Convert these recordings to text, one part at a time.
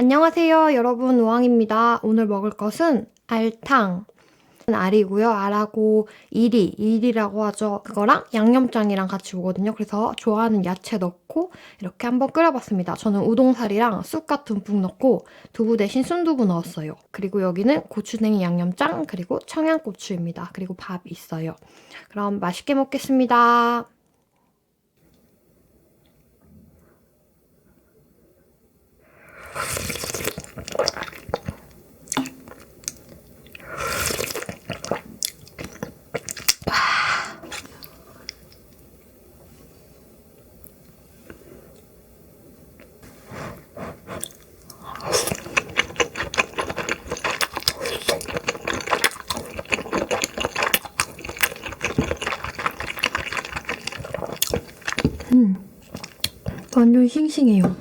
안녕하세요, 여러분. 우왕입니다. 오늘 먹을 것은 알탕. 알이고요. 알하고 이리, 이리라고 하죠. 그거랑 양념장이랑 같이 오거든요. 그래서 좋아하는 야채 넣고 이렇게 한번 끓여봤습니다. 저는 우동살이랑 쑥갓 듬뿍 넣고 두부 대신 순두부 넣었어요. 그리고 여기는 고추냉이 양념장, 그리고 청양고추입니다. 그리고 밥 있어요. 그럼 맛있게 먹겠습니다. 완전 싱싱해요.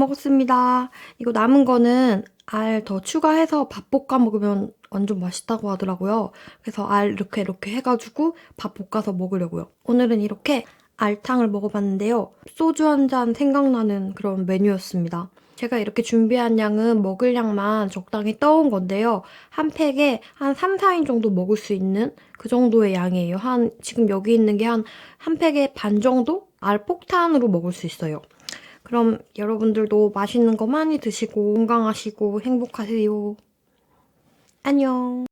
먹었습니다. 이거 남은 거는 알 더 추가해서 밥 볶아 먹으면 완전 맛있다고 하더라고요. 그래서 알 이렇게 이렇게 해가지고 밥 볶아서 먹으려고요. 오늘은 이렇게 알탕을 먹어봤는데요. 소주 한 잔 생각나는 그런 메뉴였습니다. 제가 이렇게 준비한 양은 먹을 양만 적당히 떠온 건데요. 한 팩에 한 3, 4인 정도 먹을 수 있는 그 정도의 양이에요. 한, 지금 여기 있는 게 한, 한 팩에 반 정도? 알 폭탄으로 먹을 수 있어요. 그럼 여러분들도 맛있는 거 많이 드시고 건강하시고 행복하세요. 안녕.